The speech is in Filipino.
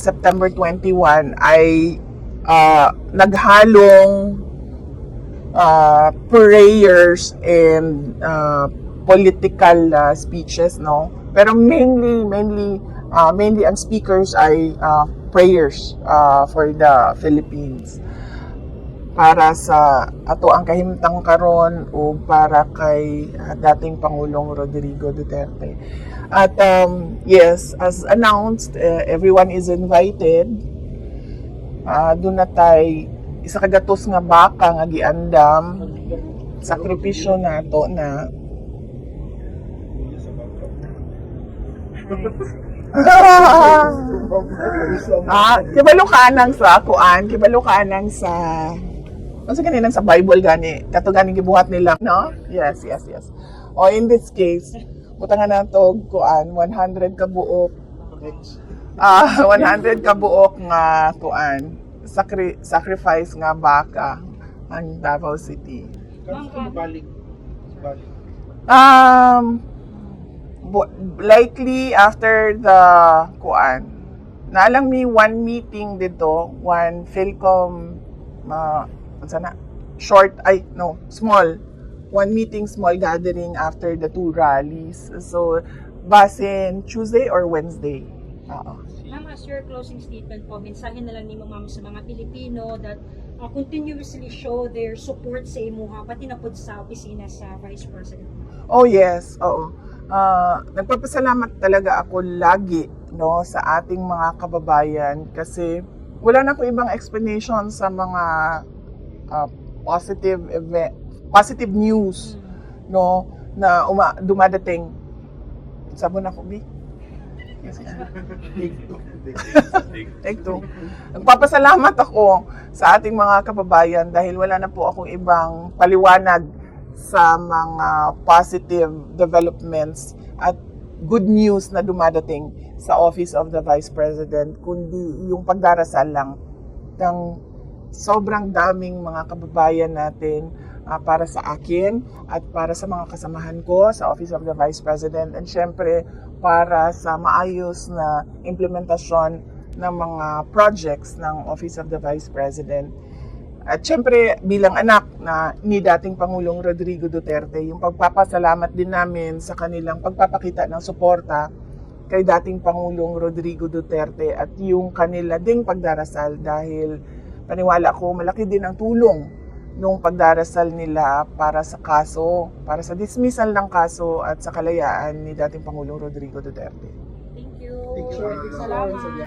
September 21 ay ah, naghalong ah, prayers and ah, political ah, speeches no? Pero mainly mainly ah, mainly ang speakers ay ah, prayers ah, for the Philippines para sa ato ang kahimtang karon o para kay dating Pangulong Rodrigo Duterte. At um, yes, as announced, eh, everyone is invited. Ah, doon na tay isa kagatos nga baka nga giandam sakripisyo nato na ah, kibalo ka nang sa kuan, kibalo ka nang sa Kasi kaninang sa Bible gani, kato gani gibuhat nila, no? Yes, yes, yes. O in this case, butangan na to kuan 100 ka buok. Ah, 100 ka buok nga kuan, sakri, sacrifice nga baka ang Davao City. Kamusta balik? Balik. Um, likely after the kuan. Naalang mi one meeting dito, one Philcom uh, sana short ay no, small one meeting small gathering after the two rallies. So basin Tuesday or Wednesday. Oo. Ma'am, as your closing statement po, mensahe na lang ni Ma'am sa mga Pilipino that uh, continuously show their support sa imuha, pati na po sa opisina sa Vice President. Oh yes, oo. Ah, nagpapasalamat talaga ako lagi no sa ating mga kababayan kasi wala na ko ibang explanation sa mga ah, positive event, positive news no na uma, dumadating. Sabon ako bi. Yes, Take two. Nagpapasalamat ako sa ating mga kababayan dahil wala na po akong ibang paliwanag sa mga positive developments at good news na dumadating sa Office of the Vice President, kundi yung pagdarasal lang ng sobrang daming mga kababayan natin ah, para sa akin at para sa mga kasamahan ko sa Office of the Vice President and syempre para sa maayos na implementasyon ng mga projects ng Office of the Vice President. At syempre, bilang anak na ni dating Pangulong Rodrigo Duterte, yung pagpapasalamat din namin sa kanilang pagpapakita ng suporta kay dating Pangulong Rodrigo Duterte at yung kanila ding pagdarasal dahil paniwala ko malaki din ang tulong nung pagdarasal nila para sa kaso, para sa dismissal ng kaso at sa kalayaan ni dating Pangulong Rodrigo Duterte. Thank you. Thank you. Salamat.